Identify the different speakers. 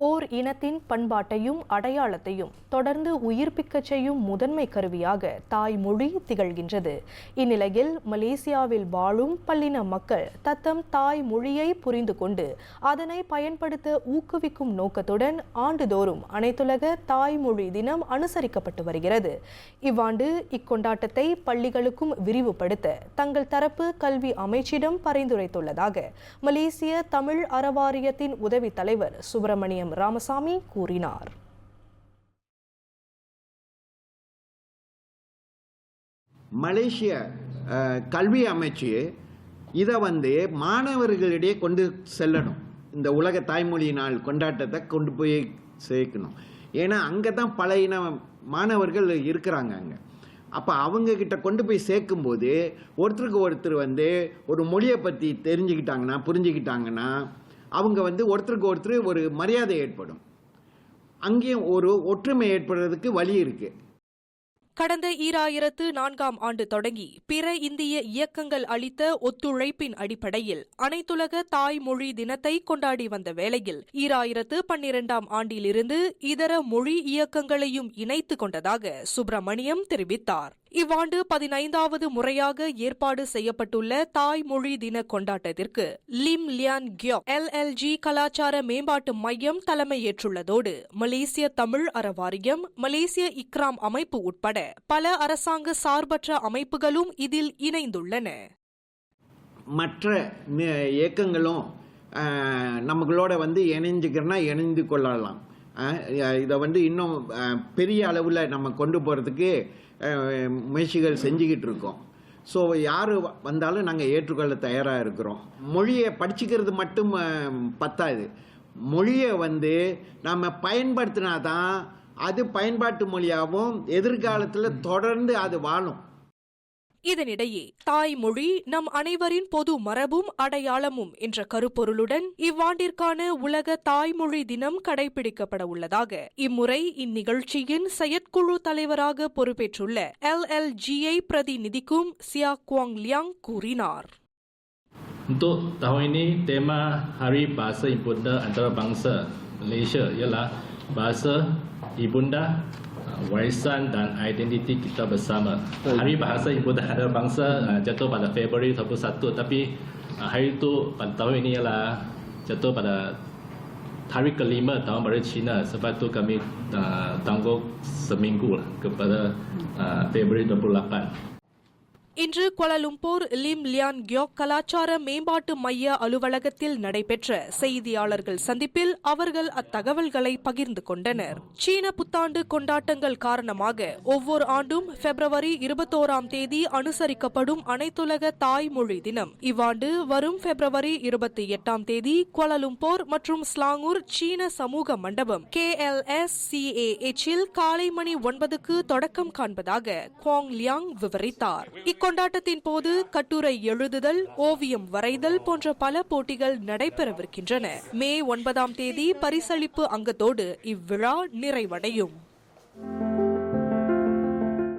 Speaker 1: ஓர் இனத்தின் பண்பாட்டையும் அடையாளத்தையும் தொடர்ந்து உயிர்ப்பிக்கச் செய்யும் முதன்மை கருவியாக தாய்மொழி திகழ்கின்றது. இந்நிலையில் மலேசியாவில் வாழும் பல்லின மக்கள் தத்தம் தாய் மொழியை புரிந்து கொண்டு அதனை பயன்படுத்த ஊக்குவிக்கும் நோக்கத்துடன் ஆண்டுதோறும் அனைத்துலக தாய்மொழி தினம் அனுசரிக்கப்பட்டு வருகிறது. இவ்வாண்டு இக்கொண்டாட்டத்தை பள்ளிகளுக்கும் விரிவுபடுத்த தங்கள் தரப்பு கல்வி அமைச்சிடம் பரிந்துரைத்துள்ளதாக மலேசிய தமிழ் அறவாரியத்தின் உதவித் தலைவர் சுப்பிரமணியம் ராமசாமி கூறினார்.
Speaker 2: மலேசிய கல்வி அமைச்சு இதை வந்து மாணவர்களிடையே கொண்டு செல்லணும். இந்த உலக தாய்மொழி நாள் கொண்டாட்டத்தை கொண்டு போய் சேர்க்கணும். ஏன்னா அங்கே தான் பல இன மாணவர்கள் இருக்கிறாங்க அங்கே. அப்போ அவங்கக்கிட்ட கொண்டு போய் சேர்க்கும்போது ஒருத்தருக்கு ஒருத்தர் வந்து ஒரு மொழியை பற்றி தெரிஞ்சுக்கிட்டாங்கன்னா புரிஞ்சுக்கிட்டாங்கன்னா அவங்க வந்து ஒருத்தருக்கு ஒருத்தர் ஒரு மரியாதை ஏற்படும். அங்கேயும் ஒரு ஒற்றுமை ஏற்படுறதுக்கு வழி இருக்குது
Speaker 1: கடந்த ஈராயிரத்து நான்காம் ஆண்டு தொடங்கி பிற இந்திய இயக்கங்கள் அளித்த ஒத்துழைப்பின் அடிப்படையில் அனைத்துலக தாய்மொழி தினத்தை கொண்டாடி வந்த வேளையில் ஈராயிரத்து பன்னிரெண்டாம் ஆண்டிலிருந்து இதர மொழி இயக்கங்களையும் இணைத்து கொண்டதாக சுப்பிரமணியம் தெரிவித்தார். இவ்வாண்டு பதினைந்தாவது முறையாக ஏற்பாடு செய்யப்பட்டுள்ள தாய்மொழி தின கொண்டாட்டத்திற்கு லிம் லியான் கியோ எல்எல்ஜி கலாச்சார மேம்பாட்டு மையம் தலைமையேற்றுள்ளதோடு மலேசிய தமிழ் அறவாரியம் மலேசிய இக்ராம் அமைப்பு உட்பட பல அரசாங்க சார்பற்ற அமைப்புகளும் இதில் இணைந்துள்ளன.
Speaker 2: மற்ற இயக்கங்களும் நம்மளோட வந்து இணைஞ்சுக்கிறனா இணைந்து கொள்ளலாம். இதை வந்து இன்னும் பெரிய அளவில் நம்ம கொண்டு போகிறதுக்கு முயற்சிகள் செஞ்சுக்கிட்டு இருக்கோம். ஸோ யார் வந்தாலும் நாங்கள் ஏற்றுக்கொள்ள தயாராக இருக்கிறோம். மொழியை படிச்சுக்கிறது மட்டும் பத்தாது. மொழியை வந்து நம்ம பயன்படுத்தினா தான் அது பயன்பாட்டு மொழியாகவும் எதிர்காலத்தில் தொடர்ந்து அது வாழும்.
Speaker 1: இதனிடையே தாய்மொழி நம் அனைவரின் பொது மரபும் அடையாளமும் என்ற கருப்பொருளுடன் இவ்வாண்டிற்கான உலக தாய்மொழி தினம் கடைபிடிக்கப்பட உள்ளதாக இம்முறை இந்நிகழ்ச்சியின் செயற்குழு தலைவராக பொறுப்பேற்றுள்ள எல் எல்ஜியை பிரதிநிதிக்கும் சியா குவாங் லியாங் கூறினார்
Speaker 3: Untuk tahun ini tema Hari Bahasa Ibunda Antarabangsa Malaysia ialah Bahasa Ibunda uh, Warisan dan Identiti Kita Bersama. Hari Bahasa Ibunda Antarabangsa uh, jatuh pada Februari 21 tapi uh, hari itu pada tahun ini ialah jatuh pada hari kelima tahun baru Cina sebab tu kami uh, tangguh seminggu lah kepada uh, Februari 28.
Speaker 1: இன்று Kuala Lumpur Lim Leon கியோக் கலாச்சார மேம்பாட்டு மைய அலுவலகத்தில் நடைபெற்ற செய்தியாளர்கள் சந்திப்பில் அவர்கள் அத்தகவல்களை பகிர்ந்து கொண்டனர். சீன புத்தாண்டு கொண்டாட்டங்கள் காரணமாக ஒவ்வொரு ஆண்டும் பிப்ரவரி இருபத்தோராம் தேதி அனுசரிக்கப்படும் அனைத்துலக தாய்மொழி தினம். இவ்வாண்டு வரும் பிப்ரவரி இருபத்தி எட்டாம் தேதி கோலாலும்பூர் மற்றும் ஸ்லாங்கூர் சீன சமூக மண்டபம் கே எல் எஸ் சிஏஎச்சில் காலை மணி ஒன்பதுக்கு தொடக்கம் காண்பதாக குவாங் லியாங் விவரித்தார். கொண்டாட்டத்தின் போது கட்டுரை எழுதுதல் ஓவியம் வரைதல் போன்ற பல போட்டிகள் நடைபெறவிருக்கின்றன. மே ஒன்பதாம் தேதி பரிசளிப்பு அங்கத்தோடு இவ்விழா நிறைவடையும்.